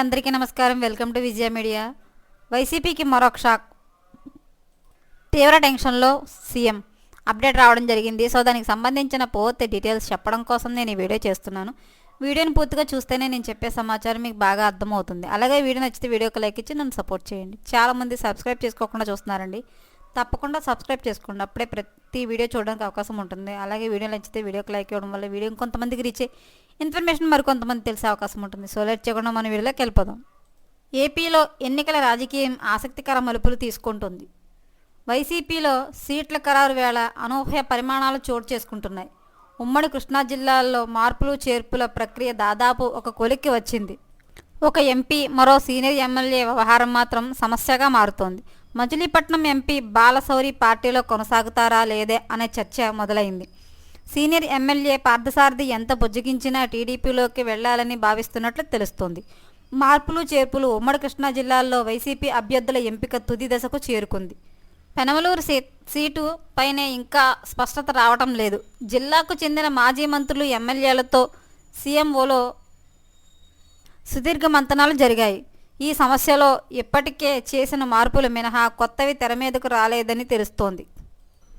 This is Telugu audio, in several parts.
అందరికీ నమస్కారం. Welcome to Vijaya media. వైసీపీకి మరొక షాక్. తీవ్ర టెన్షన్లో సీఎం అప్డేట్ రావడం జరిగింది. సో దానికి సంబంధించిన పూర్తి డీటెయిల్స్ చెప్పడం కోసం నేను ఈ వీడియో చేస్తున్నాను. వీడియోని పూర్తిగా చూస్తేనే నేను చెప్పే సమాచారం మీకు బాగా అర్థమవుతుంది. అలాగే వీడియో నచ్చితే వీడియోకి లైక్ ఇచ్చి నన్ను సపోర్ట్ చేయండి. చాలామంది సబ్స్క్రైబ్ చేసుకోకుండా చూస్తున్నారండి. తప్పకుండా సబ్స్క్రైబ్ చేసుకోండి. అప్పుడే ప్రతి వీడియో చూడడానికి అవకాశం ఉంటుంది. అలాగే వీడియో నచ్చితే వీడియోకి లైక్ ఇవ్వడం వల్ల వీడియో ఇంకొంతమందికి రీచ్ ఇన్ఫర్మేషన్ మరికొంతమంది తెలిసే అవకాశం ఉంటుంది. సో లెట్ చేయకుండా మన వీడియోలోకి వెళ్ళిపోదాం. ఏపీలో ఎన్నికల రాజకీయం ఆసక్తికర మలుపులు తీసుకుంటుంది. వైసీపీలో సీట్ల ఖరారు వేళ అనూహ్య పరిమాణాలు చోటు చేసుకుంటున్నాయి. ఉమ్మడి కృష్ణా జిల్లాల్లో మార్పులు చేర్పుల ప్రక్రియ దాదాపు ఒక కొలిక్కి వచ్చింది. ఒక ఎంపీ మరో సీనియర్ ఎమ్మెల్యే వ్యవహారం మాత్రం సమస్యగా మారుతోంది. మచిలీపట్నం ఎంపీ బాలశౌరి పార్టీలో కొనసాగుతారా లేదే అనే చర్చ మొదలైంది. సీనియర్ ఎమ్మెల్యే పార్థసారథి ఎంత బుజ్జగించినా టీడీపీలోకి వెళ్ళాలని భావిస్తున్నట్లు తెలుస్తోంది. మార్పులు చేర్పులు ఉమ్మడి కృష్ణా జిల్లాల్లో వైసీపీ అభ్యర్థుల ఎంపిక తుది దశకు చేరుకుంది. పెనమలూరు సీ సీటు పైనే ఇంకా స్పష్టత రావటం లేదు. జిల్లాకు చెందిన మాజీ మంత్రులు ఎమ్మెల్యేలతో సీఎంఓలో సుదీర్ఘ మంతనాలు జరిగాయి. ఈ సమస్యలో ఇప్పటికే చేసిన మార్పులు మినహా కొత్తవి తెర మీదకు రాలేదని తెలుస్తోంది.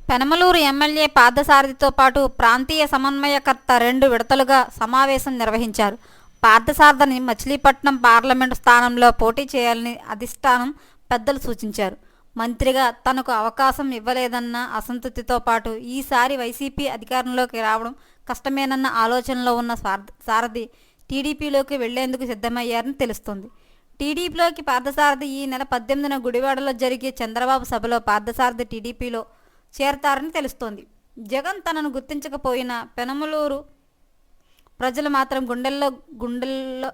పెనమలూరు ఎమ్మెల్యే పార్థసారథితో పాటు ప్రాంతీయ సమన్వయకర్త రెండు విడతలుగా సమావేశం నిర్వహించారు. పార్థసారథిని మచిలీపట్నం పార్లమెంటు స్థానంలో పోటీ చేయాలని అధిష్టానం పెద్దలు సూచించారు. మంత్రిగా తనకు అవకాశం ఇవ్వలేదన్న అసంతృప్తితో పాటు ఈసారి వైసీపీ అధికారంలోకి రావడం కష్టమేనన్న ఆలోచనలో ఉన్న సారథి టీడీపీలోకి వెళ్ళేందుకు సిద్ధమయ్యారని తెలుస్తోంది. టీడీపీలోకి పార్థసారథి ఈ నెల పద్దెనిమిదిన గుడివాడలో జరిగే చంద్రబాబు సభలో పార్థసారథి టీడీపీలో చేరతారని తెలుస్తోంది. జగన్ తనను గుర్తించకపోయినా పెనమలూరు ప్రజలు మాత్రం గుండెల్లో గుండెల్లో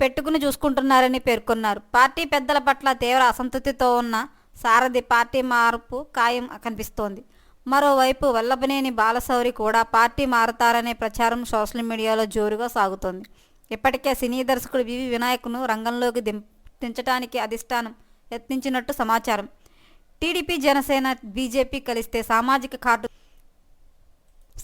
పెట్టుకుని చూసుకుంటున్నారని పేర్కొన్నారు. పార్టీ పెద్దల పట్ల తీవ్ర అసంతృప్తితో ఉన్న సారథి పార్టీ మార్పు ఖాయం కనిపిస్తోంది. మరోవైపు వల్లభనేని బాలశౌరి కూడా పార్టీ మారతారనే ప్రచారం సోషల్ మీడియాలో జోరుగా సాగుతోంది. ఇప్పటికే సినీ దర్శకుడు వివి వినాయక్ను రంగంలోకి దిం దించడానికి అధిష్టానం యత్నించినట్టు సమాచారం. టీడీపీ జనసేన బీజేపీ కలిస్తే సామాజిక కార్డు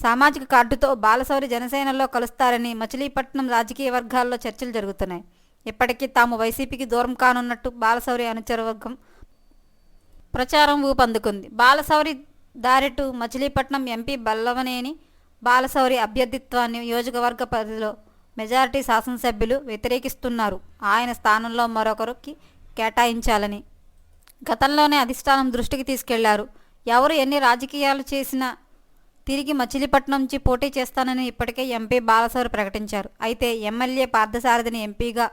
సామాజిక కార్డుతో బాలశౌరి జనసేనలో కలుస్తారని మచిలీపట్నం రాజకీయ వర్గాల్లో చర్చలు జరుగుతున్నాయి. ఇప్పటికీ తాము వైసీపీకి దూరం కానున్నట్టు బాలశౌరి అనుచర వర్గం ప్రచారం ఊపందుకుంది. బాలశౌరి దారిటు మచిలీపట్నం ఎంపీ బల్లవనేని బాలశౌరి అభ్యర్థిత్వాన్ని నియోజకవర్గ పరిధిలో మెజారిటీ శాసనసభ్యులు వ్యతిరేకిస్తున్నారు. ఆయన స్థానంలో మరొకరికి కేటాయించాలని గతంలోనే అధిష్టానం దృష్టికి తీసుకెళ్ళారు. ఎవరు ఎన్ని రాజకీయాలు చేసినా తిరిగి మచిలీపట్నం నుంచి పోటీ చేస్తానని ఇప్పటికే ఎంపీ బాలసౌరి ప్రకటించారు. అయితే ఎమ్మెల్యే పార్థసారథిని ఎంపీగా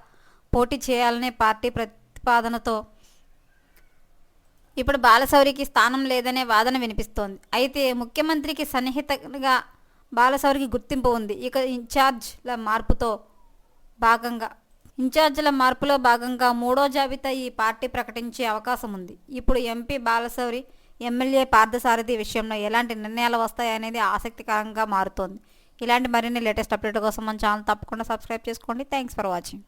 పోటీ చేయాలనే పార్టీ ప్రతిపాదనతో ఇప్పుడు బాలసౌరికి స్థానం లేదనే వాదన వినిపిస్తోంది. అయితే ముఖ్యమంత్రికి సన్నిహితంగా బాలసౌరికి గుర్తింపు ఉంది. ఇక ఇన్ఛార్జ్ల మార్పుతో భాగంగా ఇన్ఛార్జీల మార్పులో భాగంగా మూడో జాబితా ఈ పార్టీ ప్రకటించే అవకాశం ఉంది ఇప్పుడు ఎంపీ బాలశౌరి ఎమ్మెల్యే పార్థసారథి విషయంలో ఎలాంటి నిర్ణయాలు వస్తాయనేది ఆసక్తికరంగా మారుతోంది. ఇలాంటి మరిన్ని లేటెస్ట్ అప్డేట్ కోసం మన ఛానల్ తప్పకుండా సబ్స్క్రైబ్ చేసుకోండి. Thanks for watching.